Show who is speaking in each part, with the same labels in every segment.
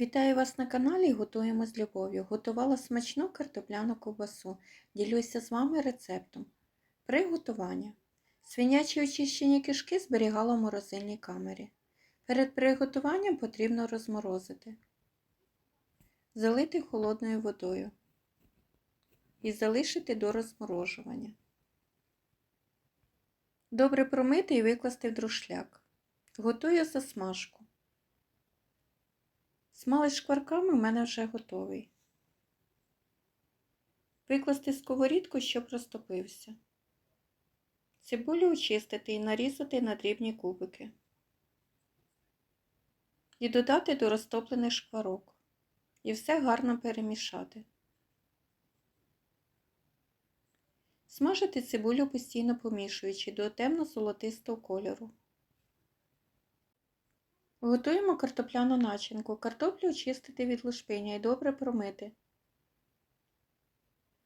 Speaker 1: Вітаю вас на каналі Готуємо з любов'ю. Готувала смачну картопляну ковбасу. Ділюся з вами рецептом. Приготування. Свинячі очищені кишки зберігала в морозильній камері. Перед приготуванням потрібно розморозити, залити холодною водою і залишити до розморожування. Добре промити і викласти в друшляк. Готую засмажку. Смалець шкварками в мене вже готовий. Викласти сковорідку, щоб розтопився. Цибулю очистити і нарізати на дрібні кубики. І додати до розтоплених шкварок. І все гарно перемішати. Смажити цибулю постійно помішуючи до темно-золотистого кольору. Готуємо картопляну начинку. Картоплю очистити від лушпиня і добре промити.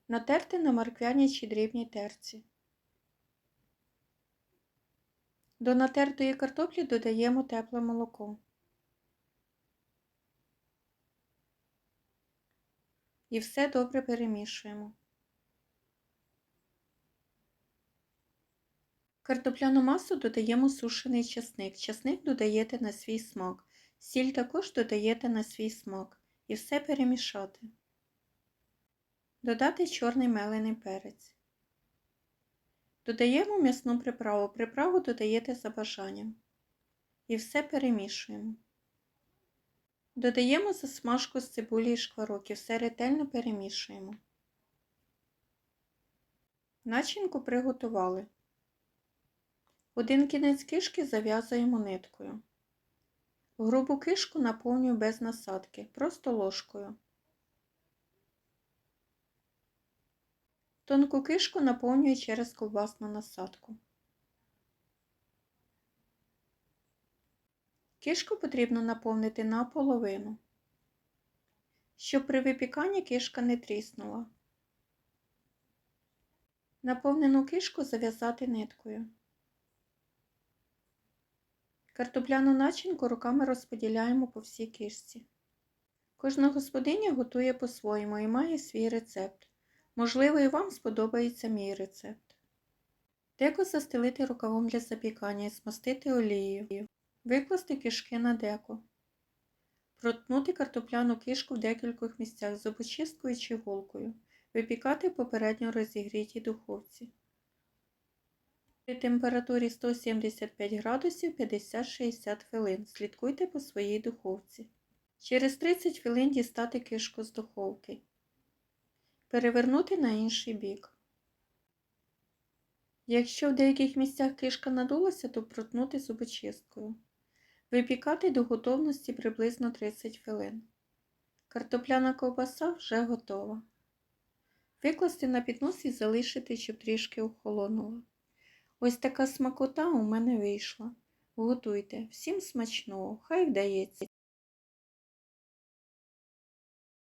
Speaker 1: Натерти на морквяній чи дрібній терці. До натертої картоплі додаємо тепле молоко. І все добре перемішуємо. Картопляну масу додаємо сушений часник. Часник додаєте на свій смак. Сіль також додаєте на свій смак. І все перемішати. Додати чорний мелений перець. Додаємо м'ясну приправу. Приправу додаєте за бажанням. І все перемішуємо. Додаємо засмажку з цибулі і шкварок і все ретельно перемішуємо. Начинку приготували. Один кінець кишки зав'язуємо ниткою. Грубу кишку наповнюю без насадки, просто ложкою. Тонку кишку наповнюю через ковбасну насадку. Кишку потрібно наповнити наполовину, щоб при випіканні кишка не тріснула. Наповнену кишку зав'язати ниткою. Картопляну начинку руками розподіляємо по всій кишці. Кожна господиня готує по-своєму і має свій рецепт. Можливо, і вам сподобається мій рецепт. Деко застелити рукавом для запікання і змастити олією. Викласти кишки на деко. Проткнути картопляну кишку в декількох місцях зубочисткою чи голкою. Випікати попередньо розігрітій духовці. При температурі 175 градусів 50-60 хвилин. Слідкуйте по своїй духовці. Через 30 хвилин дістати кишку з духовки. Перевернути на інший бік. Якщо в деяких місцях кишка надулася, то проткнути зубочисткою. Випікати до готовності приблизно 30 хвилин. Картопляна ковбаса вже готова. Викласти на піднос і залишити, щоб трішки охолонула. Ось така смакота у мене вийшла. Готуйте. Всім смачного, хай вдається.